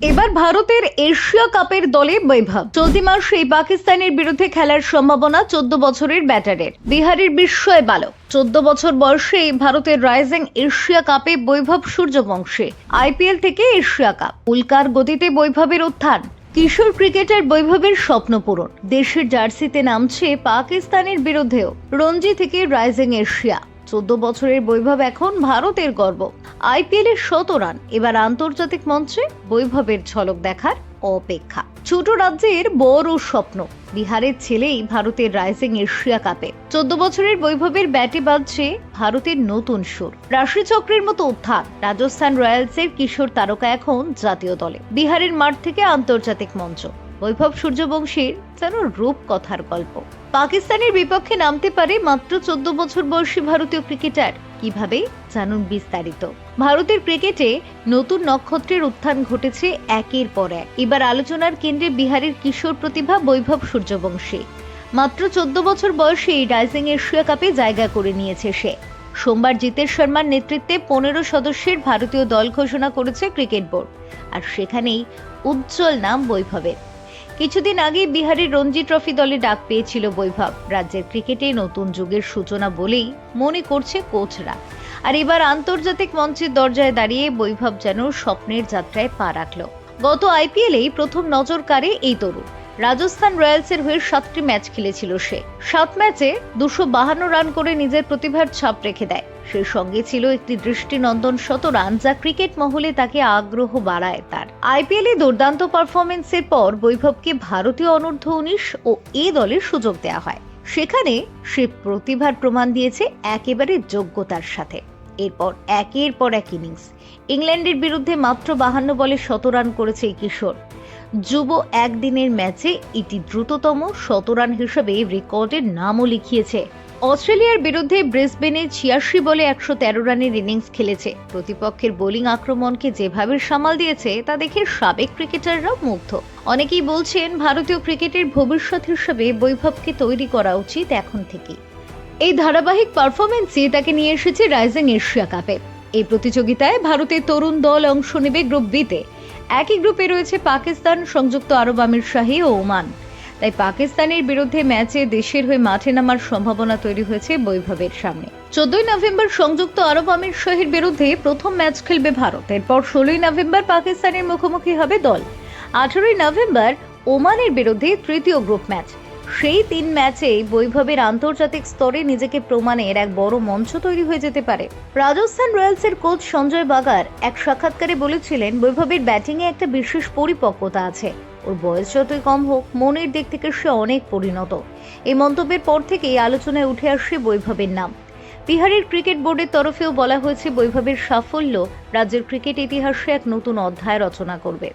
এবার ভারতের এশিয়া কাপের দলে বৈভব। চলতি মাসে পাকিস্তানের বিরুদ্ধে খেলার সম্ভাবনা চোদ্দ বছরের ব্যাটারের। বিহারের বিস্ময় বালক। চোদ্দ বছর বয়সে ভারতের রাইজিং এশিয়া কাপে বৈভব সূর্যবংশী। আইপিএল থেকে এশিয়া কাপ। উল্কার গতিতে বৈভবের উত্থান। কিশোর ক্রিকেটার বৈভবের স্বপ্ন পূরণ। দেশের জার্সিতে নামছে পাকিস্তানের বিরুদ্ধেও। রঞ্জি থেকে রাইজিং এশিয়া। চোদ্দ বছরের বৈভব এখন ভারতের গর্ব। আইপিএল শত রান, এবার আন্তর্জাতিক মঞ্চে বৈভবের ঝলক দেখার অপেক্ষা। ছোট রাজ্যের বড় স্বপ্ন, বিহারের ছেলেই ভারতের রাইজিং এশিয়া কাপে। চোদ্দ বছরের বৈভবের ব্যাটে বাজছে ভারতের নতুন সুর। রাশিচক্রের মতো উত্থান, রাজস্থান রয়্যালসের কিশোর তারকা এখন জাতীয় দলে। বিহারের মাঠ থেকে আন্তর্জাতিক মঞ্চ। বৈভব সূর্যবংশীর যেন রূপকথার গল্প। পাকিস্তানের বিপক্ষে নামতে পারে মাত্র চোদ্দ বছর বয়সী ভারতীয় ক্রিকেটার। কীভাবে? জানুন বিস্তারিত। ভারতের ক্রিকেটে নতুন নক্ষত্রের উত্থান ঘটেছে একের পর এক। এবার আলোচনার কেন্দ্রে বিহারের কিশোর প্রতিভা বৈভব সূর্যবংশী। মাত্র চোদ্দ বছর বয়সে রাইজিং এশিয়া কাপে জায়গা করে নিয়েছে সে। সোমবার জিতেশ শর্মার নেতৃত্বে পনেরো সদস্যের ভারতীয় দল ঘোষণা করেছে ক্রিকেট বোর্ড। আর সেখানেই উজ্জ্বল নাম বৈভবের। কিছুদিন আগে বিহারের রঞ্জি ট্রফি দলে ডাক পেয়েছিল বৈভব। রাজ্যের ক্রিকেটে নতুন যুগের সূচনা বলেই মনে করছে কোচরা। আর এবার আন্তর্জাতিক মঞ্চের দরজায় দাঁড়িয়ে বৈভব যেন স্বপ্নের যাত্রায় পা রাখল। গত আইপিএলেই প্রথম নজর কাড়ে এই তরুণ। রাজস্থান রয়্যালসের হয়ে সাতটি ম্যাচ খেলেছিল সে। সাত ম্যাচে দুশো বাহান্ন রান করে নিজের প্রতিভার ছাপ রেখে দেয়। সেই সঙ্গে ছিল একটি দৃষ্টিনন্দন শতরান যা ক্রিকেট মহলে তাকে আগ্রহ বাড়ায় তার। আইপিএলে দুর্দান্ত পারফরমেন্সের পর বৈভবকে ভারতীয় অনূর্ধ্ব উনিশ ও এ দলের সুযোগ দেওয়া হয়। সেখানে সে প্রতিভার প্রমাণ দিয়েছে একেবারে যোগ্যতার সাথে। এরপর একের পর এক ইনিংস। ইংল্যান্ডের বিরুদ্ধে মাত্র বাহান্ন বলে শত রান করেছে এই কিশোর। যুব একদিনের ম্যাচে এটি দ্রুততম শতরান হিসেবে রেকর্ডের নামও লিখিয়েছে। অস্ট্রেলিয়ার বিরুদ্ধে ব্রিসবেনে ছিয়াশি বলে একশো তেরো রানের ইনিংস খেলেছে। প্রতিপক্ষের বোলিং আক্রমণকে যেভাবে সামাল দিয়েছে, তা দেখে সাবেক ক্রিকেটাররাও মুগ্ধ। অনেকেই বলছেন, ভারতীয় ক্রিকেটের ভবিষ্যৎ হিসেবে বৈভবকে তৈরি করা উচিত এখন থেকেই। এই ধারাবাহিক পারফরমেন্সই তাকে নিয়ে এসেছে রাইজিং এশিয়া কাপে। এই প্রতিযোগিতায় ভারতের তরুণ দল অংশ নেবে গ্রুপ বিতে। একই গ্রুপে রয়েছে পাকিস্তান, সংযুক্ত আরব আমির শাহী ও ওমান। তাই পাকিস্তানের বিরুদ্ধে ম্যাচে দেশের হয়ে মাঠে নামার সম্ভাবনা তৈরি হয়েছে বৈভবের সামনে। চোদ্দই নভেম্বর সংযুক্ত আরব আমির শাহীর বিরুদ্ধে প্রথম ম্যাচ খেলবে ভারত। এরপর ষোলোই নভেম্বর পাকিস্তানের মুখোমুখি হবে দল। আঠারোই নভেম্বর ওমানের বিরুদ্ধে তৃতীয় গ্রুপ ম্যাচ। সেই তিন ম্যাচে বৈভবের আন্তর্জাতিক স্তরে নিজেকে প্রমাণের এক বড় মঞ্চ তৈরি হয়ে যেতে পারে। রাজস্থান রয়্যালসের কোচ সঞ্জয় বাগার এক সাক্ষাৎকারে বলেছিলেন, বৈভবের ব্যাটিংয়ে একটা বিশেষ পরিপক্কতা আছে। ওর বয়স যতই কম হোক, মনের দিক থেকে সে অনেক পরিণত। এই মন্তব্যের পর থেকেই আলোচনায় উঠে আসে বৈভবের নাম। বিহারের ক্রিকেট বোর্ডের তরফেও বলা হয়েছে, বৈভবের সাফল্য রাজ্যের ক্রিকেট ইতিহাসে এক নতুন অধ্যায় রচনা করবে।